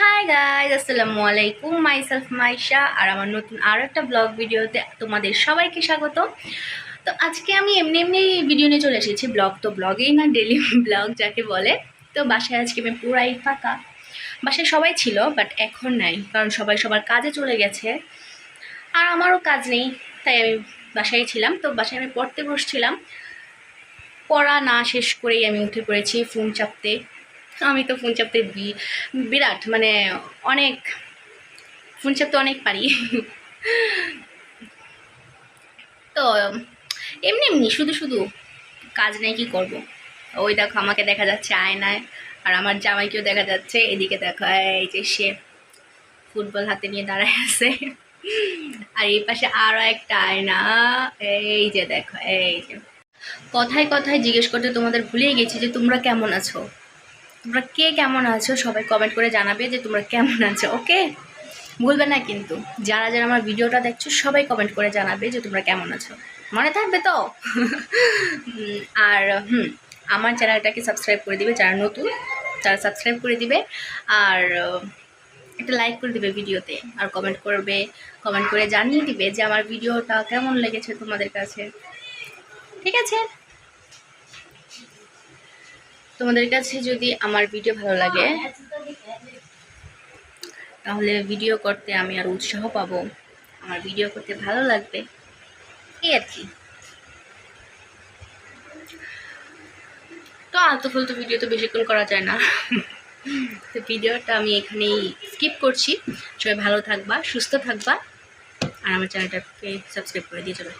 Hi guys আসসালামু আলাইকুম myself Maisha আর আমার নতুন আরও একটা ব্লগ ভিডিওতে তোমাদের সবাইকে স্বাগত। তো আজকে আমি এমনি এমনি ভিডিও নিয়ে চলে এসেছি ব্লগ তো ব্লগেই না ডেলি ব্লগ যাকে বলে। তো বাসায় আজকে আমি পুরাই ফাঁকা। বাসায় সবাই ছিল বাট এখন নাই, কারণ সবাই সবার কাজে চলে গেছে। আর আমারও কাজ নেই, তাই আমি বাসায় ছিলাম। তো বাসায় আমি পড়তে বসছিলাম। পড়া না শেষ করেই আমি উঠে পড়েছি ফোন চাপতে। আমি তো ফোন চাপতে বিরাট মানে অনেক, ফোন চাপতে অনেক পারি। তো, এমনি এমনি, শুধু শুধু কাজ নেই, কি করব? ওই দেখো, আমাকে দেখা যাচ্ছে আয়নায়, আর আমার জামাইকেও দেখা যাচ্ছে। এদিকে দেখো, এই যে সে ফুটবল হাতে নিয়ে দাঁড়ায় আছে। আর এই পাশে আরও একটা আয়না। এই যে দেখো, এই যে। কথায় কথায় জিজ্ঞেস করতে তোমাদের ভুলেই গেছি যে তোমরা কেমন আছো? তোমরা কে কেমন আছো সবাই কমেন্ট করে জানাবে যে তোমরা কেমন আছো ওকে ভুলবে না কিন্তু। যারা যারা আমার ভিডিওটা দেখছ, সবাই কমেন্ট করে জানাবে যে তোমরা কেমন আছো। মনে থাকবে তো? আর, হুম, আমার চ্যানেলটাকে সাবস্ক্রাইব করে দিবে যারা নতুন, তারা সাবস্ক্রাইব করে দিবে। আর, একটা লাইক করে দিবে ভিডিওতে। আর কমেন্ট করবে কমেন্ট করে জানিয়ে দিবে যে আমার ভিডিওটা কেমন লেগেছে তোমাদের কাছে। ঠিক আছে? তোমাদের কাছে যদি আমার ভিডিও ভালো লাগে, তাহলে ভিডিও করতে আমি আর উৎসাহ পাবো। আমার ভিডিও করতে ভালো লাগবে। এই আর কি। তো আলতু ফালতু ভিডিও তো বেশিক্ষণ করা যায় না। তো ভিডিওটা আমি এখানেই স্কিপ করছি। সবাই ভালো থাকবা, সুস্থ থাকবা। আর আমার চ্যানেলটাকে সাবস্ক্রাইব করে দিয়ে যাবে